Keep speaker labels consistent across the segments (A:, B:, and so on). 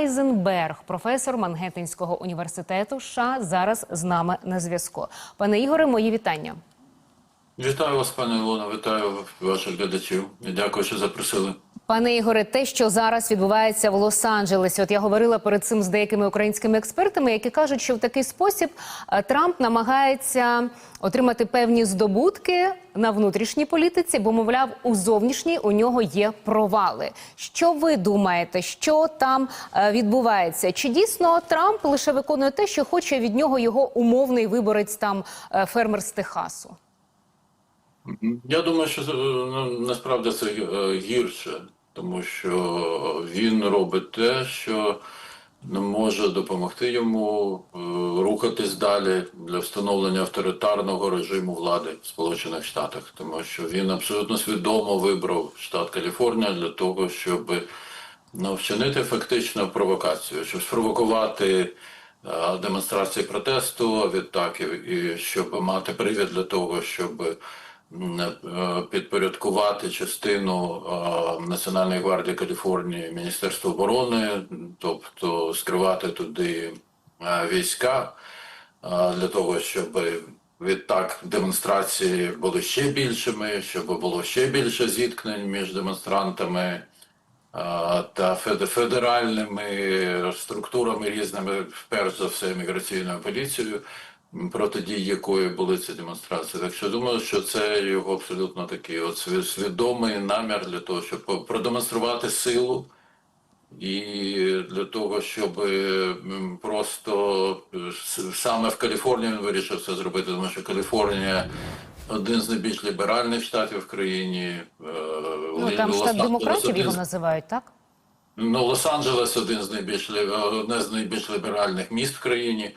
A: Айзенберг, професор Мангеттенського університету США, зараз з нами на зв'язку. Пане Ігоре, мої вітання.
B: Вітаю вас, пане Ілона, вітаю ваших глядачів. Дякую, що запросили.
A: Пане Ігоре, те, що зараз відбувається в Лос-Анджелесі, от я говорила перед цим з деякими українськими експертами, які кажуть, що в такий спосіб е, Трамп намагається отримати певні здобутки на внутрішній політиці, бо мовляв, у зовнішній у нього є провали. Що ви думаєте, що там е, відбувається? Чи дійсно Трамп лише виконує те, що хоче від нього його умовний виборець там е, фермер з Техасу?
B: Я думаю, що ну, насправді це гірше, тому що він робить те, що не може допомогти йому е, рухатись далі для встановлення авторитарного режиму влади в Сполучених Штатах, тому що він абсолютно свідомо вибрав штат Каліфорнія для того, щоб ну, вчинити фактично провокацію, щоб спровокувати е, демонстрації протесту, відтак і, щоб мати привід для того, щоб підпорядкувати частину е, Національної гвардії Каліфорнії Міністерства оборони, тобто скривати туди е, війська е, для того, щоб відтак демонстрації були ще більшими, щоб було ще більше зіткнень між демонстрантами та фед- федеральними структурами різними, перш за все, міграційною поліцією, протидії якої були ці демонстрації. Так що думаю, що це його абсолютно такий от сві- свідомий намір для того, щоб продемонструвати силу. І для того, щоб просто е, саме в Каліфорнії він вирішив це зробити, тому що Каліфорнія один з найбільш ліберальних штатів в країні. е,
A: Ну там штат демократів
B: один
A: його називають, так?
B: Ну, Лос-Анджелес один з найбільш одне з найбільш ліберальних міст в країні.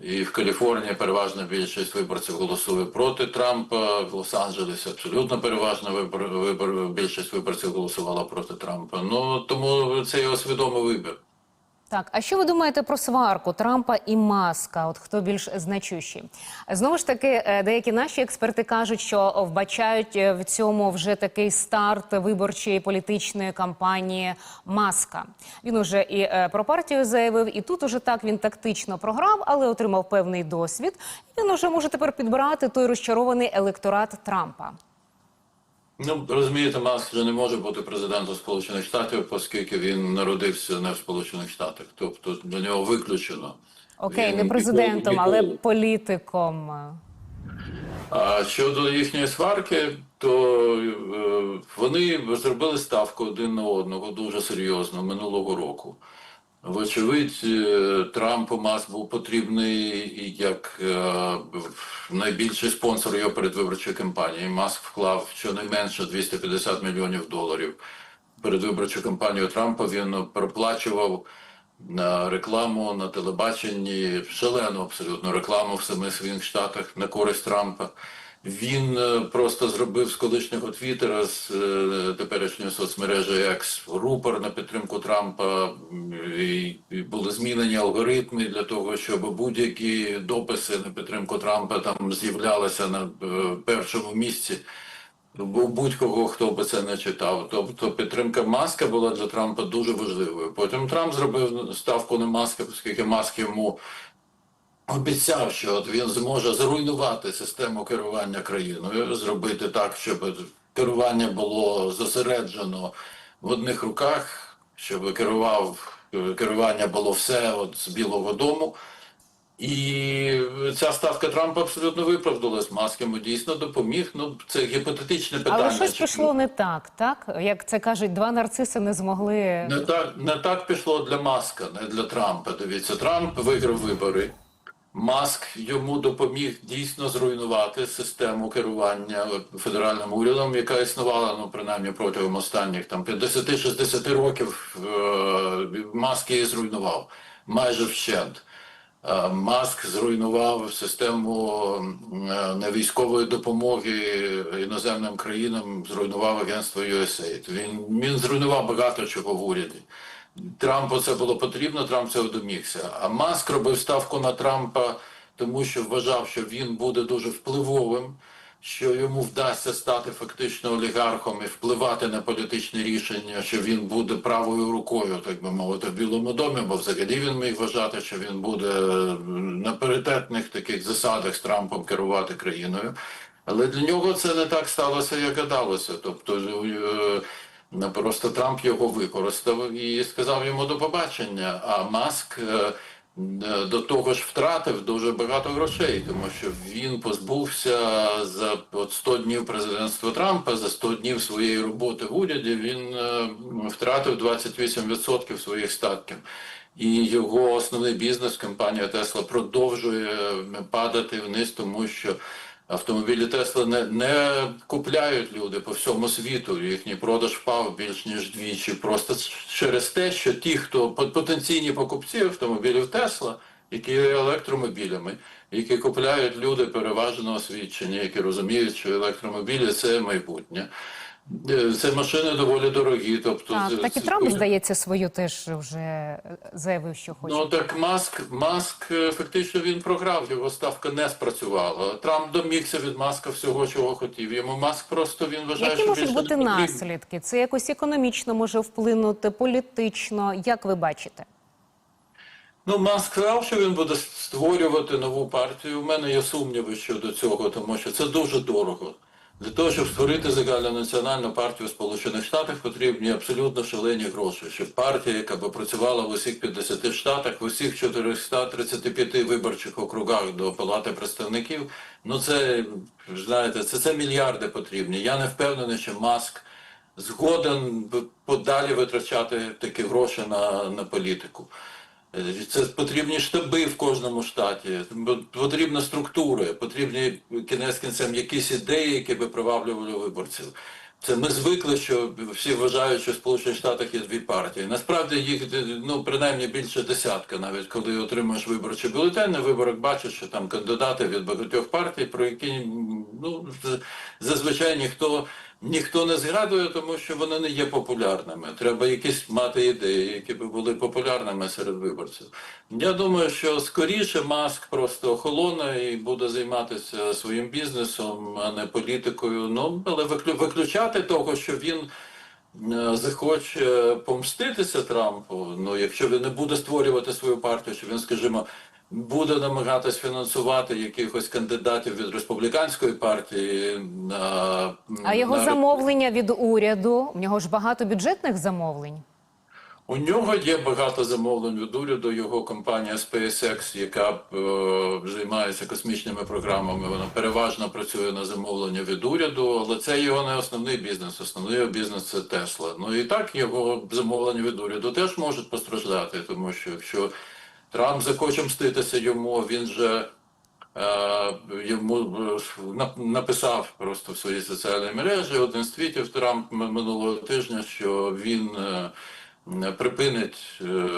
B: І в Каліфорнії переважна більшість виборців голосує проти Трампа. В Лос-Анджелесі абсолютно переважна вибор, вибор, більшість виборців голосувала проти Трампа. Ну тому це його свідомий вибір.
A: Так, а що ви думаєте про сварку Трампа і Маска? От хто більш значущий? Знову ж таки, е, деякі наші експерти кажуть, що вбачають е, в цьому вже такий старт виборчої політичної кампанії Маска. Він уже і е, про партію заявив, і тут уже так він тактично програв, але отримав певний досвід. Він уже може тепер підбирати той розчарований електорат Трампа.
B: Ну розумієте, Маск вже не може бути президентом Сполучених Штатів, оскільки він народився не в Сполучених Штатах. Тобто для нього виключено.
A: Окей,
B: Він
A: не президентом,
B: ніколи-
A: але політиком.
B: А щодо їхньої сварки, то е, вони зробили ставку один на одного дуже серйозно минулого року. Вочевидь, е, Трампу Маск був потрібний як е, найбільший спонсор його передвиборчої кампанії. Маск вклав щонайменше 250 мільйонів доларів. Передвиборчу кампанію Трампа він проплачував на рекламу на телебаченні, шалену абсолютно рекламу в самих своїх штатах на користь Трампа. Він е, просто зробив з колишнього Твіттера, з е, теперішньої соцмережі X рупор на підтримку Трампа. І, були змінені алгоритми для того, щоб будь-які дописи на підтримку Трампа там з'являлися на е, першому місці. Будь-кого, хто би це не читав. Тобто підтримка Маска була для Трампа дуже важливою. Потім Трамп зробив ставку на Маска, оскільки Маск йому обіцяв, що от він зможе зруйнувати систему керування країною, зробити так, щоб керування було зосереджено в одних руках, щоб керував керування було все от з Білого Дому. І ця ставка Трампа абсолютно виправдалась. Маск йому дійсно допоміг. Ну це гіпотетичне питання.
A: Але щось
B: Чи-
A: пішло не так, так? Як це кажуть, два нарциси не змогли.
B: Не так, не так пішло для Маска, не для Трампа. Дивіться, Трамп виграв вибори. Маск йому допоміг дійсно зруйнувати систему керування федеральним урядом, яка існувала ну принаймні протягом останніх там 50-60 років. Е, Маск її зруйнував майже вщент. Е, Маск зруйнував систему е, невійськової допомоги іноземним країнам, зруйнував агентство USAID. Він, він зруйнував багато чого в уряді. Трампу це було потрібно, Трамп цього домігся. А Маск робив ставку на Трампа, тому що вважав, що він буде дуже впливовим, що йому вдасться стати фактично олігархом і впливати на політичні рішення, що він буде правою рукою, так би мовити, в Білому домі, бо взагалі він міг вважати, що він буде на паритетних таких засадах з Трампом керувати країною. Але для нього це не так сталося, як гадалося. Тобто е, просто Трамп його використав і сказав йому до побачення. А Маск е, е, до того ж втратив дуже багато грошей, тому що він позбувся за от 100 днів президентства Трампа, за 100 днів своєї роботи в уряді. Він е, втратив 28% своїх статків. І його основний бізнес, компанія Тесла, продовжує падати вниз, тому що автомобілі Тесла не, не купляють люди по всьому світу. Їхній продаж впав більш ніж двічі. Просто через те, що ті, хто пот- потенційні покупці автомобілів Тесла, які є електромобілями, які купляють люди переважно освічені, які розуміють, що електромобілі це майбутнє. Е, Це машини доволі дорогі. Тобто
A: Так,
B: це-
A: так і Трамп, здається, свою теж вже заявив, що хоче.
B: Ну так Маск, Маск е, фактично він програв, його ставка не спрацювала. Трамп домігся від Маска всього, чого хотів. Йому Маск просто він вважає,
A: Які
B: що
A: можуть бути наслідки? Це якось економічно може вплинути, політично. Як ви бачите?
B: Ну, Маск сказав, що він буде створювати нову партію. У мене є сумніви щодо цього, тому що це дуже дорого. Для того, щоб створити загальнонаціональну партію в Сполучених Штатах, потрібні абсолютно шалені гроші. Щоб партія, яка би працювала в усіх 50 штатах, в усіх 435 виборчих округах до Палати представників, ну це знаєте, це, це мільярди потрібні. Я не впевнений, що Маск згоден подалі витрачати такі гроші на, на політику. Це потрібні штаби в кожному штаті, потрібна структура, потрібні кінець кінцем якісь ідеї, які би приваблювали виборців. Це ми звикли, що всі вважають, що в Сполучених Штатах є дві партії. Насправді їх ну принаймні більше десятка, навіть коли отримуєш виборчий бюлетень, на виборах бачиш, що там кандидати від багатьох партій, про які ну зазвичай ніхто ніхто не згадує, тому що вони не є популярними. Треба якісь мати ідеї, які би були популярними серед виборців. Я думаю, що скоріше Маск просто охолоне і буде займатися своїм бізнесом, а не політикою. Ну але виключати того, що він. е, Захоче помститися Трампу, ну якщо він не буде створювати свою партію, що він, скажімо, буде намагатись фінансувати якихось кандидатів від республіканської партії. На,
A: А його
B: на-
A: замовлення від уряду? У нього ж багато бюджетних замовлень.
B: У нього є багато замовлень від уряду. Його компанія SpaceX, яка е, займається космічними програмами, вона переважно працює на замовлення від уряду, але це його не основний бізнес. Основний його бізнес це Тесла. Ну і так його замовлення від уряду теж можуть постраждати, тому що якщо Трамп захоче мститися йому, він же. Е, Йому е, написав просто в своїй соціальній мережі один з твітів Трамп минулого тижня, що він е, припинить е,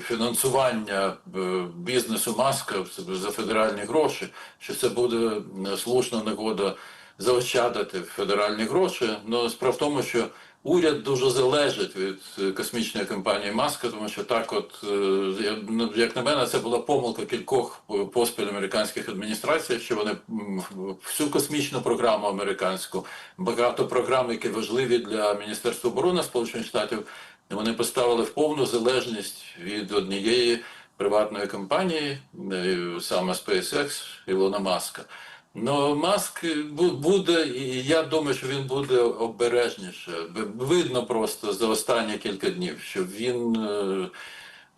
B: фінансування е, бізнесу Маска за федеральні гроші, що це буде слушна нагода заощадити федеральні гроші. Ну справа в тому, що уряд дуже залежить від е, космічної компанії Маска, тому що так, от е, ну, як на мене, це була помилка кількох е, поспіль американських адміністрацій, що вони всю космічну програму американську, багато програм, які важливі для Міністерства оборони Сполучених Штатів, вони поставили в повну залежність від однієї приватної компанії, саме SpaceX Ілона Маска. Ну, Маск бу- буде, і я думаю, що він буде обережніше. Видно просто за останні кілька днів, що він е,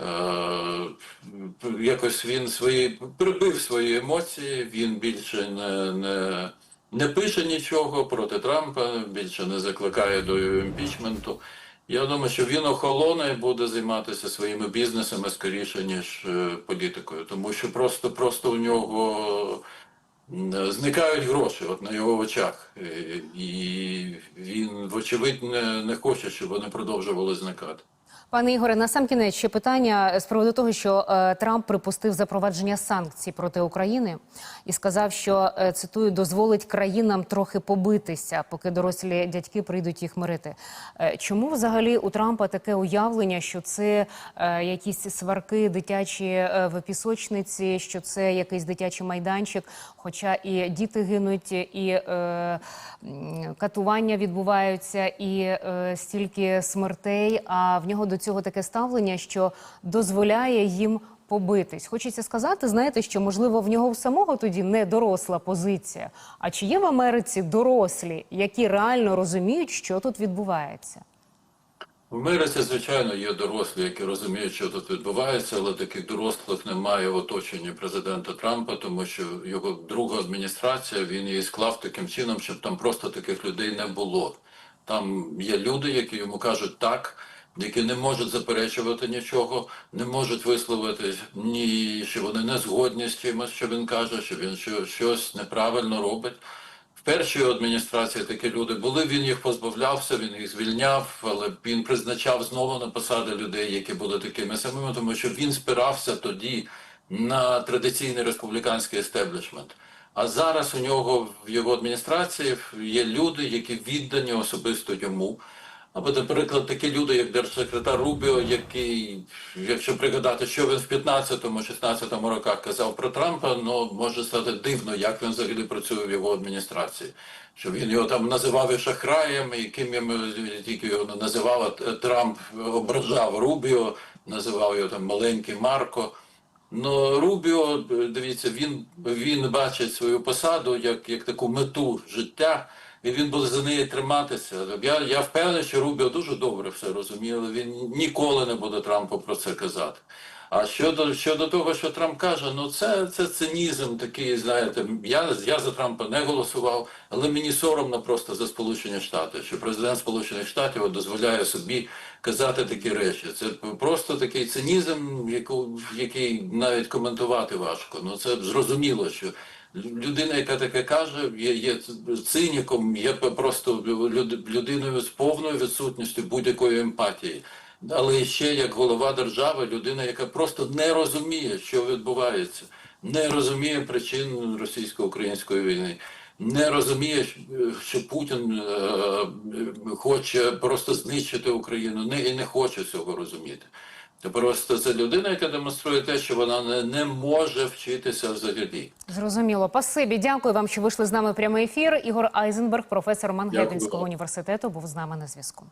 B: е, якось він свої прибив свої емоції, він більше не, не, не пише нічого проти Трампа, більше не закликає до імпічменту. Я думаю, що він охолоне і буде займатися своїми бізнесами скоріше, ніж е, політикою, тому що просто, просто у нього зникають гроші от на його очах. Е, І він, вочевидь, не, не хоче, щоб вони продовжували зникати.
A: Пане Ігоре, на сам кінець ще питання з приводу того, що е, Трамп припустив запровадження санкцій проти України і сказав, що е, цитую дозволить країнам трохи побитися, поки дорослі дядьки прийдуть їх мирити. Е, чому взагалі у Трампа таке уявлення, що це е, якісь сварки дитячі е, в пісочниці, що це якийсь дитячий майданчик? Хоча і діти гинуть, і е, катування відбуваються, і е, стільки смертей. А в нього до цього таке ставлення, що дозволяє їм побитись. Хочеться сказати, знаєте, що можливо в нього в самого тоді не доросла позиція. А чи є в Америці дорослі, які реально розуміють, що тут відбувається?
B: В Америці, звичайно, є дорослі, які розуміють, що тут відбувається, але таких дорослих немає в оточенні президента Трампа, тому що його друга адміністрація він її склав таким чином, щоб там просто таких людей не було. Там є люди, які йому кажуть так, які не можуть заперечувати нічого, не можуть висловити ні, що вони не згодні з чимось, що він каже, що він щось неправильно робить. В першій адміністрації такі люди були, він їх позбавлявся, він їх звільняв, але він призначав знову на посади людей, які були такими самими, тому що він спирався тоді на традиційний республіканський естеблішмент. А зараз у нього в його адміністрації є люди, які віддані особисто йому. Або, наприклад, такі люди, як держсекретар Рубіо, який, якщо пригадати, що він в 15-16 роках казав про Трампа, ну може стати дивно, як він взагалі працює в його адміністрації. Що він його там називав і шахраєм, і ким йому тільки його називав, Трамп ображав Рубіо, називав його там маленький Марко. Ну, Рубіо, дивіться, він, він бачить свою посаду як, як таку мету життя, і він буде за неї триматися. Я, я впевнений, що Рубіо дуже добре все розуміє, але він ніколи не буде Трампу про це казати. А щодо, щодо того, що Трамп каже, ну це, це цинізм такий, знаєте, я, я за Трампа не голосував, але мені соромно просто за Сполучені Штати, що президент Сполучених Штатів дозволяє собі казати такі речі. Це просто такий цинізм, який навіть коментувати важко. Ну це зрозуміло, що людина, яка таке каже, є, є циніком, є просто людиною з повною відсутністю будь-якої емпатії. Але ще як голова держави, людина, яка просто не розуміє, що відбувається, не розуміє причин російсько-української війни, не розуміє, що Путін е, хоче просто знищити Україну, не і не хоче цього розуміти. Це просто це людина, яка демонструє те, що вона не, не може вчитися взагалі.
A: Зрозуміло. Пасибі, дякую вам, що вийшли з нами в прямий ефір. Ігор Айзенберг, професор Мангеттенського університету, був з нами на зв'язку.